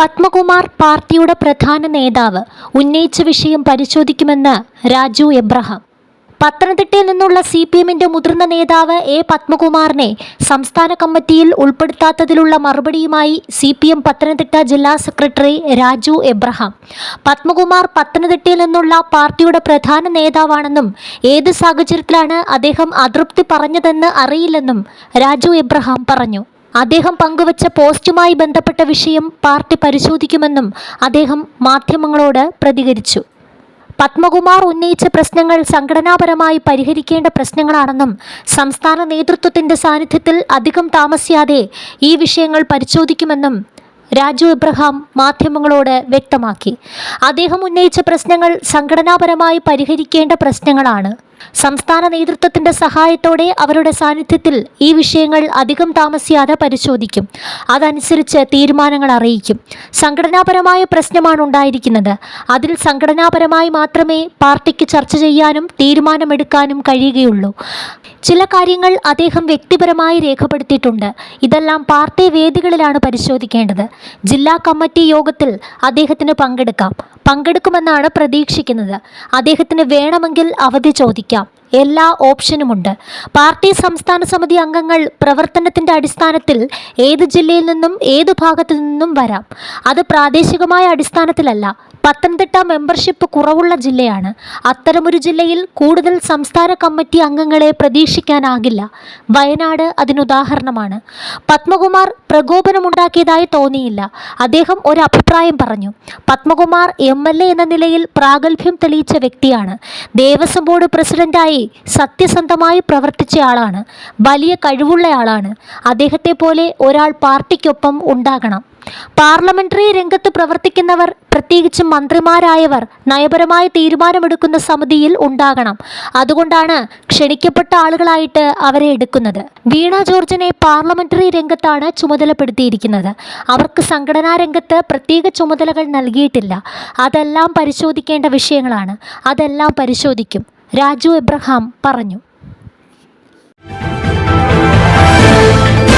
പത്മകുമാർ പാർട്ടിയുടെ പ്രധാന നേതാവ് ഉന്നയിച്ച വിഷയം പരിശോധിക്കുമെന്ന് രാജു എബ്രഹാം. പത്തനംതിട്ടയിൽ നിന്നുള്ള സി പി എമ്മിന്റെ മുതിർന്ന നേതാവ് എ പത്മകുമാറിനെ സംസ്ഥാന കമ്മിറ്റിയിൽ ഉൾപ്പെടുത്താത്തതിലുള്ള മറുപടിയുമായി സി പി എം പത്തനംതിട്ട ജില്ലാ സെക്രട്ടറി രാജു എബ്രഹാം. പത്മകുമാർ പത്തനംതിട്ടയിൽ നിന്നുള്ള പാർട്ടിയുടെ പ്രധാന നേതാവാണെന്നും ഏത് സാഹചര്യത്തിലാണ് അദ്ദേഹം അതൃപ്തി പറഞ്ഞതെന്ന് അറിയില്ലെന്നും രാജു എബ്രഹാം പറഞ്ഞു. അദ്ദേഹം പങ്കുവച്ച പോസ്റ്റുമായി ബന്ധപ്പെട്ട വിഷയം പാർട്ടി പരിശോധിക്കുമെന്നും അദ്ദേഹം മാധ്യമങ്ങളോട് പ്രതികരിച്ചു. പത്മകുമാർ ഉന്നയിച്ച പ്രശ്നങ്ങൾ സംഘടനാപരമായി പരിഹരിക്കേണ്ട പ്രശ്നങ്ങളാണെന്നും സംസ്ഥാന നേതൃത്വത്തിന്റെ സാന്നിധ്യത്തിൽ അധികം താമസിയാതെ ഈ വിഷയങ്ങൾ പരിശോധിക്കുമെന്നും രാജു എബ്രഹാം മാധ്യമങ്ങളോട് വ്യക്തമാക്കി. അദ്ദേഹം ഉന്നയിച്ച പ്രശ്നങ്ങൾ സംഘടനാപരമായി പരിഹരിക്കേണ്ട പ്രശ്നങ്ങളാണ്. സംസ്ഥാന നേതൃത്വത്തിന്റെ സഹായത്തോടെ അവരുടെ സാന്നിധ്യത്തിൽ ഈ വിഷയങ്ങൾ അധികം താമസിയാതെ പരിശോധിക്കും. അതനുസരിച്ച് തീരുമാനങ്ങൾ അറിയിക്കും. സംഘടനാപരമായ പ്രശ്നമാണ് ഉണ്ടായിരിക്കുന്നത്. അതിൽ സംഘടനാപരമായി മാത്രമേ പാർട്ടിക്ക് ചർച്ച ചെയ്യാനും തീരുമാനമെടുക്കാനും കഴിയുകയുള്ളൂ. ചില കാര്യങ്ങൾ അദ്ദേഹം വ്യക്തിപരമായി രേഖപ്പെടുത്തിയിട്ടുണ്ട്. ഇതെല്ലാം പാർട്ടി വേദികളിലാണ് പരിശോധിക്കേണ്ടത്. ജില്ലാ കമ്മിറ്റി യോഗത്തിൽ അദ്ദേഹത്തിന് പങ്കെടുക്കാം. പങ്കെടുക്കുമെന്നാണ് പ്രതീക്ഷിക്കുന്നത്. അദ്ദേഹത്തിന് വേണമെങ്കിൽ അവധി ചോദിക്കാം. എല്ലാ ഓപ്ഷനുമുണ്ട്. പാർട്ടി സംസ്ഥാന സമിതി അംഗങ്ങൾ പ്രവർത്തനത്തിന്റെ അടിസ്ഥാനത്തിൽ ഏത് ജില്ലയിൽ നിന്നും ഏത് ഭാഗത്തു നിന്നും വരാം. അത് പ്രാദേശികമായ അടിസ്ഥാനത്തിലല്ല. പത്തനംതിട്ട മെമ്പർഷിപ്പ് കുറവുള്ള ജില്ലയാണ്. അത്തരമൊരു ജില്ലയിൽ കൂടുതൽ സംസ്ഥാന കമ്മിറ്റി അംഗങ്ങളെ പ്രതീക്ഷിക്കാനാകില്ല. വയനാട് അതിനുദാഹരണമാണ് പത്മകുമാർ പ്രകോപനമുണ്ടാക്കിയതായി തോന്നിയില്ല. അദ്ദേഹം ഒരു അഭിപ്രായം പറഞ്ഞു. പത്മകുമാർ എ എന്ന നിലയിൽ പ്രാഗൽഭ്യം തെളിയിച്ച വ്യക്തിയാണ്. ദേവസ്വം ബോർഡ് പ്രസിഡന്റായി സത്യസന്ധമായി പ്രവർത്തിച്ച ആളാണ്. വലിയ കഴിവുള്ളയാളാണ് അദ്ദേഹത്തെ പോലെ ഒരാൾ പാർട്ടിക്കൊപ്പം ഉണ്ടാകണം. പാർലമെന്ററി രംഗത്ത് പ്രവർത്തിക്കുന്നവർ പ്രത്യേകിച്ചും മന്ത്രിമാരായവർ നയപരമായ തീരുമാനമെടുക്കുന്ന സമിതിയിൽ ഉണ്ടാകണം. അതുകൊണ്ടാണ് ക്ഷണിക്കപ്പെട്ട ആളുകളായിട്ട് അവരെ എടുക്കുന്നത്. വീണ ജോർജിനെ പാർലമെന്ററി രംഗത്താണ് ചുമതലപ്പെടുത്തിയിരിക്കുന്നത്. അവർക്ക് സംഘടനാ രംഗത്ത് പ്രത്യേക ചുമതലകൾ നൽകിയിട്ടില്ല. അതെല്ലാം പരിശോധിക്കേണ്ട വിഷയങ്ങളാണ്. അതെല്ലാം പരിശോധിക്കും. രാജു എബ്രഹാം പറഞ്ഞു